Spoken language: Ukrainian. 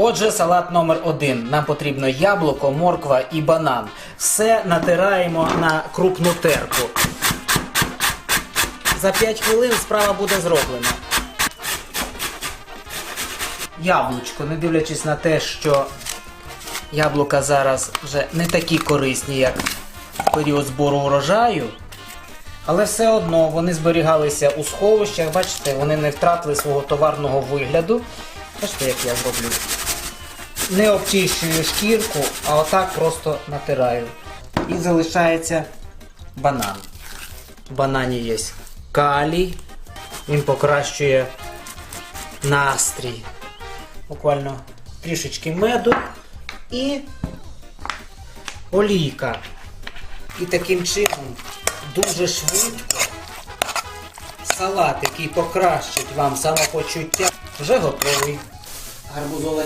Отже, салат номер один. Нам потрібно яблуко, морква і банан. Все натираємо на крупну терку. За 5 хвилин справа буде зроблена. Яблучко, не дивлячись на те, що яблука зараз вже не такі корисні, як в період збору урожаю. Але все одно вони зберігалися у сховищах, бачите, вони не втратили свого товарного вигляду. Бачите, як я зроблю. Не обчищую шкірку, а отак просто натираю. І залишається банан. В банані є калій, він покращує настрій. Буквально трішечки меду і олійка. І таким чином дуже швидко салат, який покращить вам самопочуття, вже готовий. Гарбузове